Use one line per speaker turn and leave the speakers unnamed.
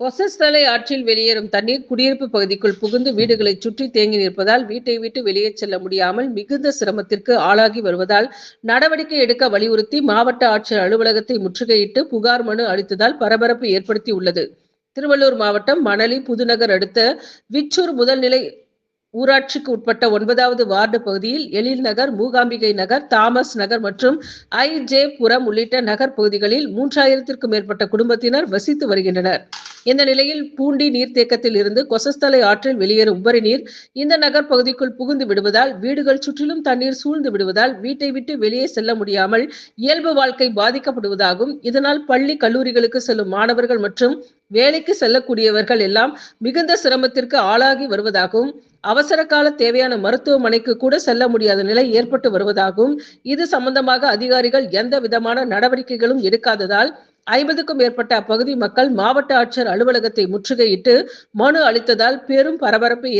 கொசஸ்தலை ஆற்றில் வெளியேறும் தண்ணீர் குடியிருப்பு பகுதிக்குள் புகுந்து வீடுகளை சுற்றி தேங்கி நிற்பதால் வீட்டை விட்டு வெளியே செல்ல முடியாமல் மிகுந்த சிரமத்திற்கு ஆளாகி வருவதால் நடவடிக்கை எடுக்க வலியுறுத்தி மாவட்ட ஆட்சியர் அலுவலகத்தை முற்றுகையிட்டு புகார் மனு அளித்ததால் பரபரப்பு ஏற்படுத்தி உள்ளது. திருவள்ளூர் மாவட்டம் மணலி புதுநகர் அடுத்த விச்சூர் முதல்நிலை ஊராட்சிக்கு உட்பட்ட ஒன்பதாவது வார்டு பகுதியில் எழில் நகர் மூகாம்பிகை நகர் தாமஸ் நகர் மற்றும் ஐ ஜே புரம் உள்ளிட்ட நகர் பகுதிகளில் மூன்றாயிரத்திற்கும் மேற்பட்ட குடும்பத்தினர் வசித்து வருகின்றனர். இந்த நிலையில் பூண்டி நீர்த்தேக்கத்தில் இருந்து கொசஸ்தலை ஆற்றில் வெளியேறும் உபரி நீர் இந்த நகர் பகுதிக்குள் புகுந்து விடுவதால் வீடுகள் சுற்றிலும் தண்ணீர் சூழ்ந்து விடுவதால் வீட்டை விட்டு வெளியே செல்ல முடியாமல் இயல்பு வாழ்க்கை பாதிக்கப்படுவதாகவும் இதனால் பள்ளி கல்லூரிகளுக்கு செல்லும் மாணவர்கள் மற்றும் வேலைக்கு செல்லக்கூடியவர்கள் எல்லாம் மிகுந்த சிரமத்திற்கு ஆளாகி வருவதாகவும் அவசர கால தேவையான மருத்துவமனைக்கு கூட செல்ல முடியாத நிலை ஏற்பட்டு வருவதாகவும் இது சம்பந்தமாக அதிகாரிகள் எந்த விதமான நடவடிக்கைகளும் எடுக்காததால் ஐம்பதுக்கும் மேற்பட்ட அப்பகுதி மக்கள் மாவட்ட ஆட்சியர் அலுவலகத்தை முற்றுகையிட்டு மனு அளித்ததால் பெரும் பரபரப்பு